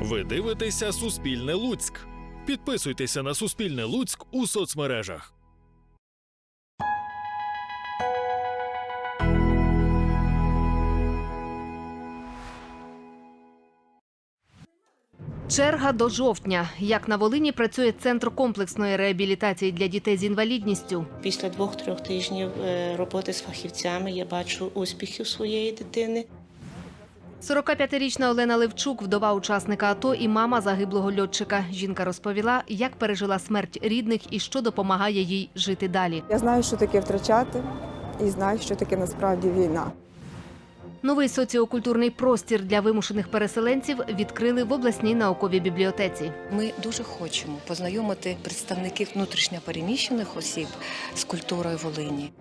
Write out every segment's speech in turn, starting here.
Ви дивитеся Суспільне Луцьк. Підписуйтеся на Суспільне Луцьк у соцмережах. Черга до жовтня. Як на Волині працює центр комплексної реабілітації для дітей з інвалідністю. Після двох-трьох тижнів е, роботи з фахівцями я бачу успіхів своєї дитини. 45-річна Олена Левчук, вдова учасника АТО і мама загиблого льотчика. Жінка розповіла, як пережила смерть рідних і що допомагає їй жити далі. Я знаю, що таке втрачати, і знаю, що таке насправді війна. Новий соціокультурний простір для вимушених переселенців відкрили в обласній науковій бібліотеці. Ми дуже хочемо познайомити представників внутрішньопереміщених осіб з культурою Волині.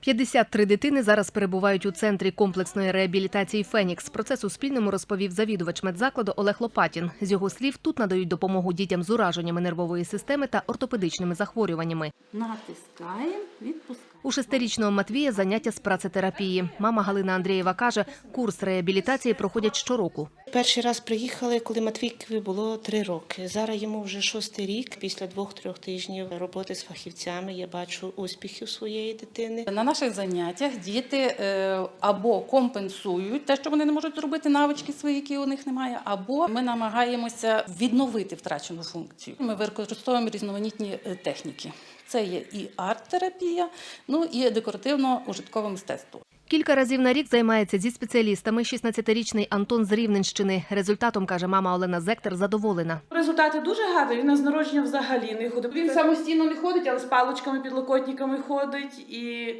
53 дитини зараз перебувають у центрі комплексної реабілітації Фенікс. Про це Суспільному розповів завідувач медзакладу Олег Лопатін. З його слів, тут надають допомогу дітям з ураженнями нервової системи та ортопедичними захворюваннями. Натискаємо, відпускаємо. У шестирічного Матвія заняття з працетерапії. Мама Галина Андрієва каже, курс реабілітації проходять щороку. Перший раз приїхали, коли Матвійкові було три роки. Зараз йому вже шостий рік. Після двох-трьох тижнів роботи з фахівцями я бачу успіхів своєї дитини. На наших заняттях діти е, або компенсують те, що вони не можуть зробити, навички свої, які у них немає, або ми намагаємося відновити втрачену функцію. Ми використовуємо різноманітні е, техніки. Це є і арт-терапія, ну і декоративно-ужиткове мистецтво. Кілька разів на рік займається зі спеціалістами 16-річний Антон з Рівненщини. Результатом, каже мама Олена Зектор, задоволена. Результати дуже гарні. Він з народження взагалі не ходить. Він самостійно не ходить, але з паличками, підлокотниками ходить і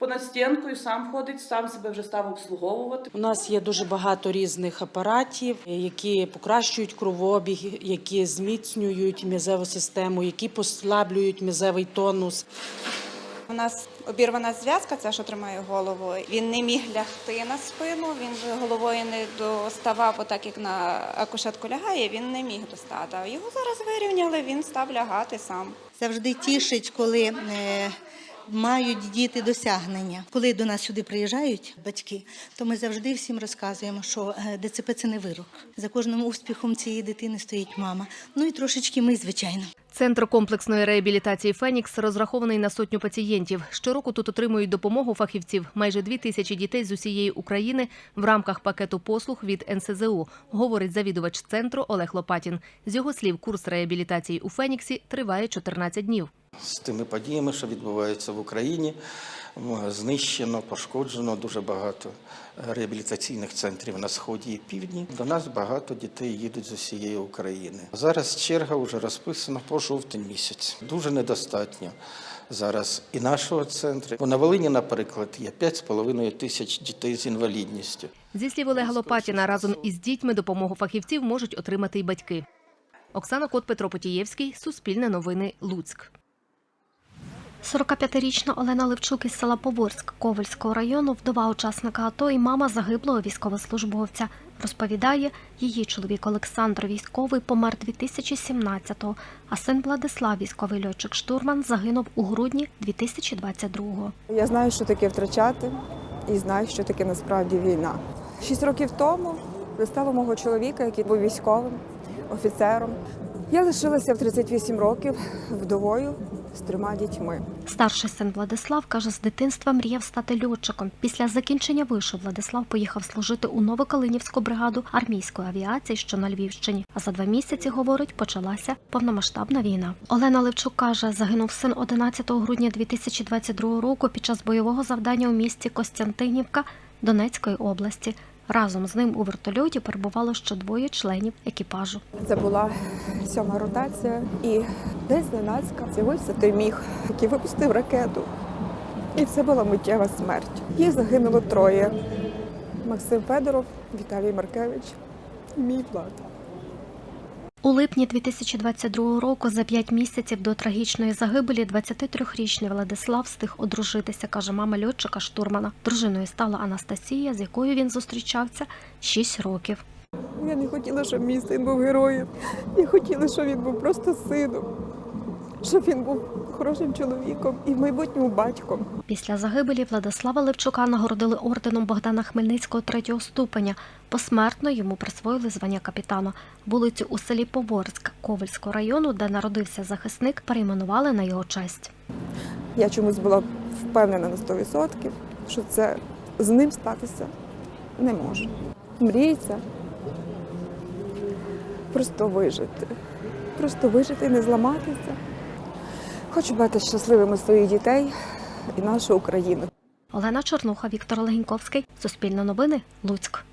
понад стінкою сам ходить, сам себе вже став обслуговувати. У нас є дуже багато різних апаратів, які покращують кровообіг, які зміцнюють м'язеву систему, які послаблюють м'язевий тонус. У нас обірвана зв'язка, ця що тримає голову. Він не міг лягти на спину, він же головою не доставав, бо так як на акушетку лягає, він не міг достати. Його зараз вирівняли, він став лягати сам. Завжди тішить, коли е, мають діти досягнення. Коли до нас сюди приїжджають батьки, то ми завжди всім розказуємо, що е, ДЦП це не вирок. За кожним успіхом цієї дитини стоїть мама. Ну і трошечки ми, звичайно. Центр комплексної реабілітації Фенікс розрахований на сотню пацієнтів. Щороку тут отримують допомогу фахівців майже дві тисячі дітей з усієї України в рамках пакету послуг від НСЗУ, говорить завідувач центру Олег Лопатін. З його слів, курс реабілітації у Феніксі триває 14 днів. з тими подіями, що відбуваються в Україні. Знищено, пошкоджено дуже багато реабілітаційних центрів на сході і півдні. До нас багато дітей їдуть з усієї України. Зараз черга вже розписана по жовтень місяць. Дуже недостатньо зараз і нашого центру. На Волині, наприклад, є 5,5 тисяч дітей з інвалідністю. Зі слів Олега Лопатіна, разом із дітьми допомогу фахівців можуть отримати й батьки. Оксана Кот, Петро Потієвський, Суспільне новини, Луцьк. 45-річна Олена Левчук із села Поворськ Ковальського району, вдова учасника АТО і мама загиблого військовослужбовця. Розповідає, її чоловік Олександр військовий помер 2017-го, а син Владислав, військовий льотчик штурман, загинув у грудні 2022-го. Я знаю, що таке втрачати, і знаю, що таке насправді війна. Шість років тому виставу мого чоловіка, який був військовим, офіцером. Я лишилася в 38 років вдовою з трьома дітьми. Старший син Владислав каже, з дитинства мріяв стати льотчиком. Після закінчення вишу Владислав поїхав служити у Новокалинівську бригаду армійської авіації, що на Львівщині. А за два місяці, говорить, почалася повномасштабна війна. Олена Левчук каже, загинув син 11 грудня 2022 року під час бойового завдання у місті Костянтинівка Донецької області. Разом з ним у вертольоті перебувало ще двоє членів екіпажу. Це була сьома ротація, і десь зненацька з'явився той міг, який випустив ракету. І це була миттєва смерть. Їх загинуло троє: Максим Федоров, Віталій Маркевич і мій влад. У липні 2022 року, за п'ять місяців до трагічної загибелі, 23-річний Владислав встиг одружитися, каже мама льотчика штурмана. Дружиною стала Анастасія, з якою він зустрічався 6 років. Я не хотіла, щоб мій син був героєм. Я хотіла, щоб він був просто сином, щоб він був хорошим чоловіком і в майбутньому батьком. Після загибелі Владислава Левчука нагородили орденом Богдана Хмельницького третього ступеня. Посмертно йому присвоїли звання капітана. Вулицю у селі Поборськ Ковельського району, де народився захисник, перейменували на його честь. Я чомусь була впевнена на 100%, що це з ним статися не може. Мріється просто вижити. Просто вижити і не зламатися. Хочу бачити щасливими своїх дітей і нашу Україну. Олена Чорнуха, Віктор Легіньковський. Суспільне новини. Луцьк.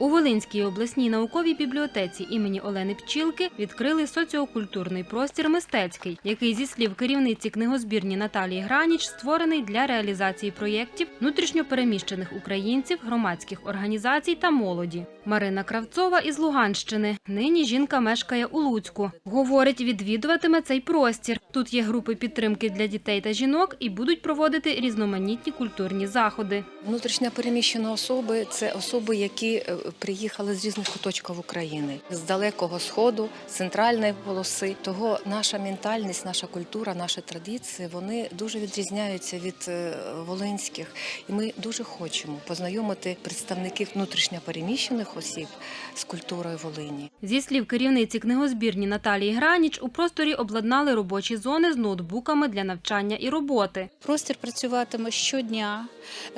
У Волинській обласній науковій бібліотеці імені Олени Пчілки відкрили соціокультурний простір мистецький, який зі слів керівниці книгозбірні Наталії Граніч створений для реалізації проєктів внутрішньопереміщених українців, громадських організацій та молоді. Марина Кравцова із Луганщини. Нині жінка мешкає у Луцьку. Говорить, відвідуватиме цей простір. Тут є групи підтримки для дітей та жінок і будуть проводити різноманітні культурні заходи. Внутрішньо переміщені особи це особи, які е, приїхали з різних куточків України, з далекого сходу, з центральної полоси. Того наша ментальність, наша культура, наші традиції вони дуже відрізняються від е, волинських. І ми дуже хочемо познайомити представників внутрішньо переміщених осіб з культурою Волині. Зі слів керівниці книгозбірні Наталії Граніч, у просторі обладнали робочі зони з ноутбуками для навчання і роботи. Простір працюватиме щодня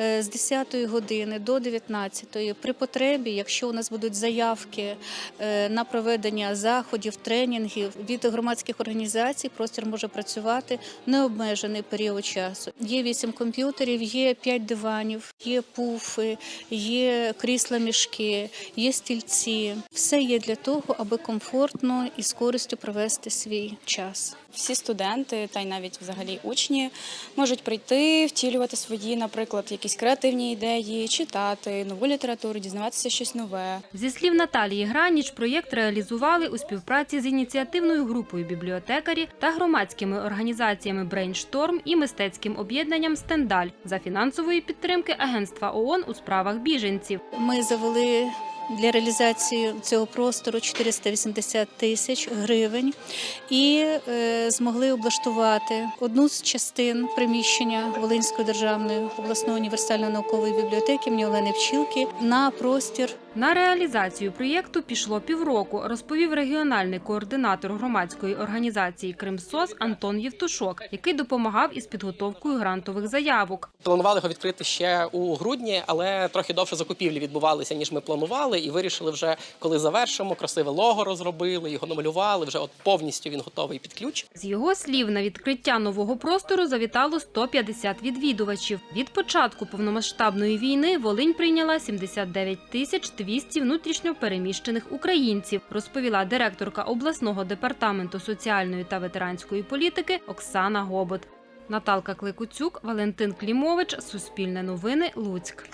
е, з 10 години до 19 При потребі, якщо у нас будуть заявки е, на проведення заходів, тренінгів від громадських організацій, простір може працювати необмежений період часу. Є 8 комп'ютерів, є 5 диванів, є пуфи, є крісла мішки, є стільці. Все є для того, аби комфортно і з користю провести свій час. Всі студенти та й навіть взагалі учні можуть прийти, втілювати свої, наприклад, якісь креативні ідеї, читати нову літературу, дізнаватися щось нове. Зі слів Наталії Граніч, проєкт реалізували у співпраці з ініціативною групою бібліотекарі та громадськими організаціями Брейншторм і мистецьким об'єднанням Стендаль за фінансової підтримки Агентства ООН у справах біженців. Ми завели для реалізації цього простору 480 тисяч гривень і е, змогли облаштувати одну з частин приміщення Волинської державної обласної універсальної наукової бібліотеки імені Олени Пчілки на простір На реалізацію проєкту пішло півроку, розповів регіональний координатор громадської організації Кримсос Антон Євтушок, який допомагав із підготовкою грантових заявок. Планували його відкрити ще у грудні, але трохи довше закупівлі відбувалися ніж ми планували, і вирішили вже, коли завершимо, красиве лого розробили, його намалювали. Вже от повністю він готовий під ключ. З його слів, на відкриття нового простору завітало 150 відвідувачів. Від початку повномасштабної війни Волинь прийняла 79 тисяч 200 внутрішньо переміщених українців, розповіла директорка обласного департаменту соціальної та ветеранської політики Оксана Гобот. Наталка Кликуцюк, Валентин Клімович, Суспільне новини, Луцьк.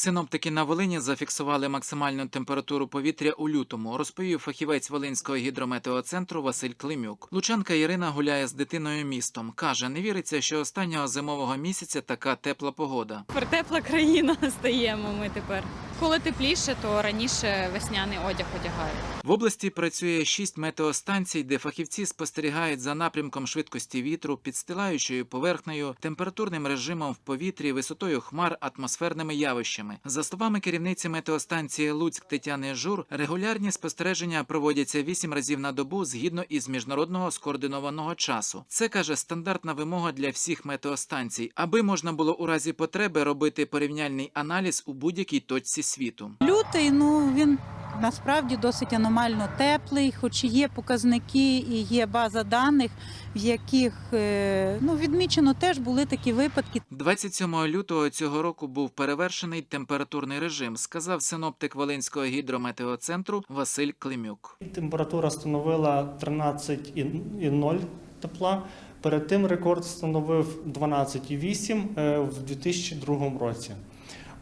Синоптики на Волині зафіксували максимальну температуру повітря у лютому, розповів фахівець Волинського гідрометеоцентру Василь Климюк. Лучанка Ірина гуляє з дитиною містом. Каже, не віриться, що останнього зимового місяця така тепла погода. Про тепла країна стаємо ми тепер. Коли тепліше, то раніше весняний одяг одягають. В області працює шість метеостанцій, де фахівці спостерігають за напрямком швидкості вітру, підстилаючою поверхнею, температурним режимом в повітрі, висотою хмар, атмосферними явищами. За словами керівниці метеостанції Луцьк Тетяни Жур, регулярні спостереження проводяться вісім разів на добу згідно із міжнародного скоординованого часу. Це каже стандартна вимога для всіх метеостанцій, аби можна було у разі потреби робити порівняльний аналіз у будь-якій точці світу. Лютий, ну він насправді досить аномально теплий, хоч є показники і є база даних, в яких е, ну, відмічено теж були такі випадки. 27 лютого цього року був перевершений температурний режим, сказав синоптик Волинського гідрометеоцентру Василь Климюк. Температура становила 13,0 тепла. Перед тим рекорд становив 12,8 е, в 2002 році.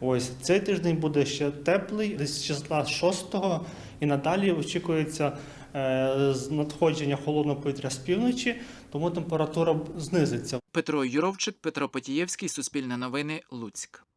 Ось цей тиждень буде ще теплий, десь з числа 6 і надалі очікується е, надходження холодного повітря з півночі, тому температура знизиться. Петро Юровчик, Петро Потієвський, Суспільне новини, Луцьк.